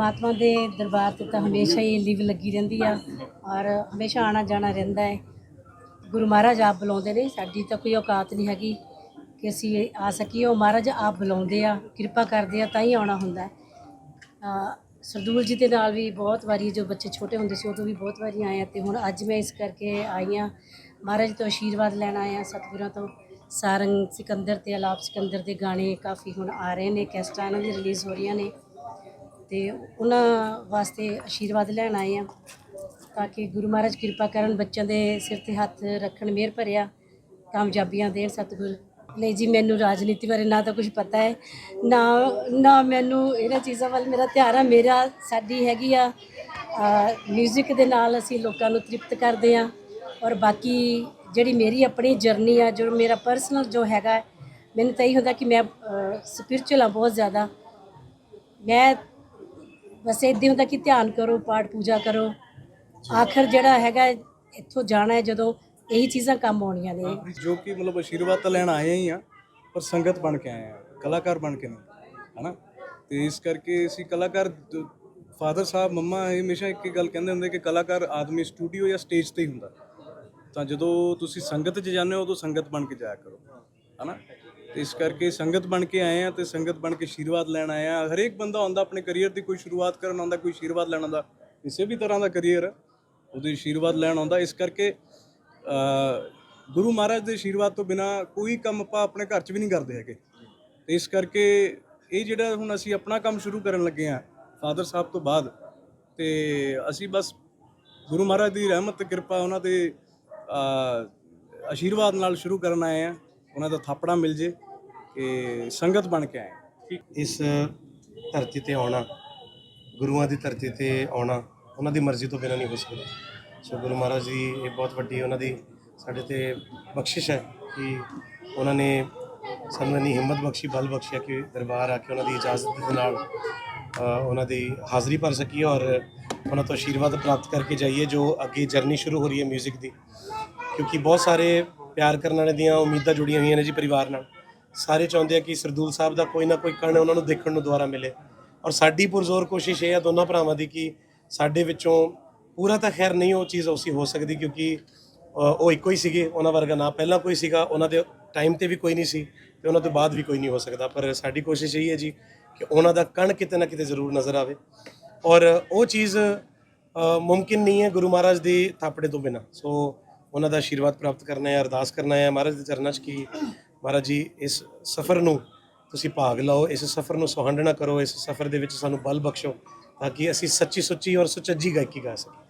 ਪਰਮਾਤਮਾ ਦੇ ਦਰਬਾਰ ਤੇ ਤਾਂ ਹਮੇਸ਼ਾ ਹੀ ਲਿਵ ਲੱਗੀ ਰਹਿੰਦੀ ਆ ਔਰ ਹਮੇਸ਼ਾ ਆਣਾ ਜਾਣਾ ਰਹਿੰਦਾ ਹੈ। ਗੁਰੂ ਮਹਾਰਾਜ ਆਪ ਬੁਲਾਉਂਦੇ ਨੇ, ਸਾਡੀ ਤਾਂ ਕੋਈ ਔਕਾਤ ਨਹੀਂ ਹੈਗੀ ਕਿ ਅਸੀਂ ਆ ਸਕੀਏ। ਉਹ ਮਹਾਰਾਜ ਆਪ ਬੁਲਾਉਂਦੇ ਆ, ਕਿਰਪਾ ਕਰਦੇ ਆ, ਤਾਂ ਹੀ ਆਉਣਾ ਹੁੰਦਾ ਹੈ। ਸਰਦੂਲ ਜੀ ਦੇ ਨਾਲ ਵੀ ਬਹੁਤ ਵਾਰੀ ਜੋ ਬੱਚੇ ਛੋਟੇ ਹੁੰਦੇ ਸੀ, ਉਦੋਂ ਵੀ ਬਹੁਤ ਵਾਰੀ ਆਏ ਆ ਤੇ ਹੁਣ ਅੱਜ ਮੈਂ ਇਸ ਕਰਕੇ ਆਈ ਹਾਂ। ਮਹਾਰਾਜ ਤੋਂ ਆਸ਼ੀਰਵਾਦ ਲੈਣ ਆਏ ਆ ਸਤਿਗੁਰਾਂ ਤੋਂ। ਸਾਰੰਗ ਸਿਕੰਦਰ ਤੇ ਆਲਾਪ ਸਿਕੰਦਰ ਦੇ ਗਾਣੇ ਕਾਫੀ ਹੁਣ ਆ ਰਹੇ ਨੇ, ਕੈਸਟਾਂ ਇਹਨਾਂ ਦੀ ਰਿਲੀਜ਼ ਹੋ ਰਹੀਆਂ ਨੇ। ਤੇ ਉਹਨਾਂ ਵਾਸਤੇ ਆਸ਼ੀਰਵਾਦ ਲੈਣ ਆਏ ਆ ਤਾਂ ਕਿ ਗੁਰੂ ਮਹਾਰਾਜ ਕਿਰਪਾ ਕਰਨ ਬੱਚਿਆਂ ਦੇ ਸਿਰ ਤੇ ਹੱਥ ਰੱਖਣ, ਮਿਹਰ ਭਰਿਆ, ਕਾਮਯਾਬੀਆਂ ਦੇਣ ਸਤਿਗੁਰ। ਨਹੀਂ ਜੀ, ਮੈਨੂੰ ਰਾਜਨੀਤੀ ਬਾਰੇ ਨਾ ਤਾਂ ਕੁਝ ਪਤਾ ਹੈ, ਨਾ ਨਾ ਮੈਨੂੰ ਇਹਨਾਂ ਚੀਜ਼ਾਂ ਵੱਲ ਮੇਰਾ ਧਿਆਨ ਆ, ਮੇਰਾ ਸਾਡੀ ਹੈਗੀ ਆ 뮤직 ਦੇ ਨਾਲ ਅਸੀਂ ਲੋਕਾਂ ਨੂੰ ਤ੍ਰਿਪਤ ਕਰਦੇ ਆ ਔਰ ਬਾਕੀ ਜਿਹੜੀ ਮੇਰੀ ਆਪਣੀ ਜਰਨੀ ਆ, ਜੋ ਮੇਰਾ ਪਰਸਨਲ ਜੋ ਹੈਗਾ ਮੈਨੂੰ ਤਾਂ ਇਹ ਹੁੰਦਾ ਕਿ ਮੈਂ ਸਪਿਰਚੁਅਲ ਆ ਬਹੁਤ ਜ਼ਿਆਦਾ। ਮੈਂ ਬਸ ਇੱਦਾਂ ਹੁੰਦਾ ਕਿ ਧਿਆਨ ਕਰੋ, ਪਾਠ ਪੂਜਾ ਕਰੋ। ਆਖਰ ਜਿਹੜਾ ਹੈਗਾ, ਇੱਥੋਂ ਜਾਣਾ ਹੈ ਜਦੋਂ ਇਹੀ ਚੀਜ਼ਾਂ ਕੰਮ ਆਉਣੀਆਂ ਨੇ। ਜੋ ਕਿ ਮਤਲਬ ਆਸ਼ੀਰਵਾਦ ਤਾਂ ਲੈਣ ਆਏ ਹੀ ਆ, ਪਰ ਸੰਗਤ ਬਣ ਕੇ ਆਏ ਆ, ਕਲਾਕਾਰ ਬਣ ਕੇ ਨਹੀਂ, ਹਨਾ? ਤੇ ਇਸ ਕਰਕੇ ਅਸੀਂ ਕਲਾਕਾਰ, ਫਾਦਰ ਸਾਹਿਬ, ਮੰਮਾ ਹਮੇਸ਼ਾ ਇੱਕ ਹੀ ਗੱਲ ਕਹਿੰਦੇ ਹੁੰਦੇ ਕਿ ਕਲਾਕਾਰ ਆਦਮੀ ਸਟੂਡੀਓ ਜਾਂ ਸਟੇਜ ਤੇ ਹੀ ਹੁੰਦਾ। ਤਾਂ ਜਦੋਂ ਤੁਸੀਂ ਸੰਗਤ 'ਚ ਜਾਂਦੇ ਹੋ, ਉਦੋਂ ਸੰਗਤ ਬਣ ਕੇ ਜਾਇਆ ਕਰੋ, ਹਨਾ? ਤੇ ਇਸ ਕਰਕੇ ਸੰਗਤ ਬਣ ਕੇ ਆਏ ਆ ਤੇ ਸੰਗਤ ਬਣ ਕੇ ਆਸ਼ੀਰਵਾਦ ਲੈਣ ਆਏ ਆ ਹਰੇਕ ਬੰਦਾ ਆਉਂਦਾ, ਆਪਣੇ ਕੈਰੀਅਰ ਦੀ ਕੋਈ ਸ਼ੁਰੂਆਤ ਕਰਨ ਆਉਂਦਾ, ਕੋਈ ਆਸ਼ੀਰਵਾਦ ਲੈਣ ਆਉਂਦਾ, ਕਿਸੇ ਵੀ ਤਰ੍ਹਾਂ ਦਾ ਕੈਰੀਅਰ ਉਹਦੇ ਆਸ਼ੀਰਵਾਦ ਲੈਣ ਆਉਂਦਾ। ਇਸ ਕਰਕੇ ਗੁਰੂ ਮਹਾਰਾਜ ਦੇ ਆਸ਼ੀਰਵਾਦ ਤੋਂ ਬਿਨਾ ਕੋਈ ਕੰਮ ਆਪਾਂ ਆਪਣੇ ਘਰ 'ਚ ਵੀ ਨਹੀਂ ਕਰਦੇ ਹੈਗੇ। ਤੇ ਇਸ ਕਰਕੇ ਇਹ ਜਿਹੜਾ ਹੁਣ ਅਸੀਂ ਆਪਣਾ ਕੰਮ ਸ਼ੁਰੂ ਕਰਨ ਲੱਗੇ ਆ ਫਾਦਰ ਸਾਹਿਬ ਤੋਂ ਬਾਅਦ, ਤੇ ਅਸੀਂ ਬਸ ਗੁਰੂ ਮਹਾਰਾਜ ਦੀ ਰਹਿਮਤ ਤੇ ਕਿਰਪਾ ਉਹਨਾਂ ਦੇ ਆਸ਼ੀਰਵਾਦ ਨਾਲ ਸ਼ੁਰੂ ਕਰਨ ਆਏ ਆ ਉਹਨਾਂ ਦਾ ਥਾਪੜਾ ਮਿਲ ਜੇ ਕਿ ਸੰਗਤ ਬਣ ਕੇ ਆਏ। ਇਸ ਧਰਤੀ ਤੇ ਆਉਣਾ, ਗੁਰੂਆਂ ਦੀ ਧਰਤੀ ਤੇ ਆਉਣਾ, ਉਹਨਾਂ ਦੀ ਮਰਜ਼ੀ ਤੋਂ ਬਿਨਾਂ ਨਹੀਂ ਹੋ ਸਕਦਾ। ਸੋ ਗੁਰੂ ਮਹਾਰਾਜ ਜੀ, ਇਹ ਬਹੁਤ ਵੱਡੀ ਉਹਨਾਂ ਦੀ ਸਾਡੇ ਤੇ ਬਖਸ਼ਿਸ਼ ਹੈ ਕਿ ਉਹਨਾਂ ਨੇ ਸਾਨੂੰ ਇੰਨੀ ਹਿੰਮਤ ਬਖਸ਼ੀ, ਬਲ ਬਖਸ਼ਿਆ ਕਿ ਦਰਬਾਰ ਆ ਕੇ ਉਹਨਾਂ ਦੀ ਇਜਾਜ਼ਤ ਦੇ ਨਾਲ ਉਹਨਾਂ ਦੀ ਹਾਜ਼ਰੀ ਭਰ ਸਕੀਏ ਔਰ ਉਹਨਾਂ ਤੋਂ ਆਸ਼ੀਰਵਾਦ ਪ੍ਰਾਪਤ ਕਰਕੇ ਜਾਈਏ ਜੋ ਅੱਗੇ ਜਰਨੀ ਸ਼ੁਰੂ ਹੋ ਰਹੀ ਹੈ 뮤직 ਦੀ। ਕਿਉਂਕਿ ਬਹੁਤ ਸਾਰੇ ਪਿਆਰ ਕਰਨ ਵਾਲੇ ਦੀਆਂ ਉਮੀਦਾਂ ਜੁੜੀਆਂ ਹੋਈਆਂ ਨੇ ਜੀ ਪਰਿਵਾਰ ਨਾਲ। ਸਾਰੇ ਚਾਹੁੰਦੇ ਆ ਕਿ ਸਰਦੂਲ ਸਾਹਿਬ ਦਾ ਕੋਈ ਨਾ ਕੋਈ ਕਣ ਉਹਨਾਂ ਨੂੰ ਦੇਖਣ ਨੂੰ ਦੁਬਾਰਾ ਮਿਲੇ। ਔਰ ਸਾਡੀ ਪੁਰਜ਼ੋਰ ਕੋਸ਼ਿਸ਼ ਇਹ ਆ ਦੋਨਾਂ ਭਰਾਵਾਂ ਦੀ ਕਿ ਸਾਡੇ ਵਿੱਚੋਂ ਪੂਰਾ ਤਾਂ ਖੈਰ ਨਹੀਂ ਉਹ ਚੀਜ਼ ਉਸੀ ਹੋ ਸਕਦੀ ਕਿਉਂਕਿ ਉਹ ਇੱਕੋ ਹੀ ਸੀਗੇ, ਉਹਨਾਂ ਵਰਗਾ ਨਾ। ਪਹਿਲਾਂ ਕੋਈ ਸੀਗਾ, ਉਹਨਾਂ ਦੇ ਟਾਈਮ ਤੇ ਵੀ ਕੋਈ ਨਹੀਂ ਸੀ ਤੇ ਉਹਨਾਂ ਤੋਂ ਬਾਅਦ ਵੀ ਕੋਈ ਨਹੀਂ ਹੋ ਸਕਦਾ। ਪਰ ਸਾਡੀ ਕੋਸ਼ਿਸ਼ ਇਹ ਹੈ ਜੀ ਕਿ ਉਹਨਾਂ ਦਾ ਕਣ ਕਿਤੇ ਨਾ ਕਿਤੇ ਜ਼ਰੂਰ ਨਜ਼ਰ ਆਵੇ। ਔਰ ਉਹ ਚੀਜ਼ ਮੁਮਕਿਨ ਨਹੀਂ ਹੈ ਗੁਰੂ ਮਹਾਰਾਜ ਦੀ ਥਾਪੜੇ ਤੋਂ ਬਿਨਾ। ਸੋ ਉਹਨਾਂ ਦਾ ਆਸ਼ੀਰਵਾਦ ਪ੍ਰਾਪਤ ਕਰਨਾ ਹੈ, ਅਰਦਾਸ ਕਰਨਾ ਹੈ। ਮਹਾਰਾਜ ਦੇ ਚਰਨਾਂ 'ਚ ਕਿ ਮਹਾਰਾਜ ਜੀ, ਇਸ ਸਫ਼ਰ ਨੂੰ ਤੁਸੀਂ ਭਾਗ ਲਓ, ਇਸ ਸਫ਼ਰ ਨੂੰ ਸੁਹੰਡਣਾ ਕਰੋ, ਇਸ ਸਫ਼ਰ ਦੇ ਵਿੱਚ ਸਾਨੂੰ ਬਲ ਬਖਸ਼ੋ ਤਾਂ ਕਿ ਅਸੀਂ ਸੱਚੀ ਸੁੱਚੀ ਔਰ ਸੁਚੱਜੀ ਗਾਇਕੀ ਗਾ ਸਕੀਏ।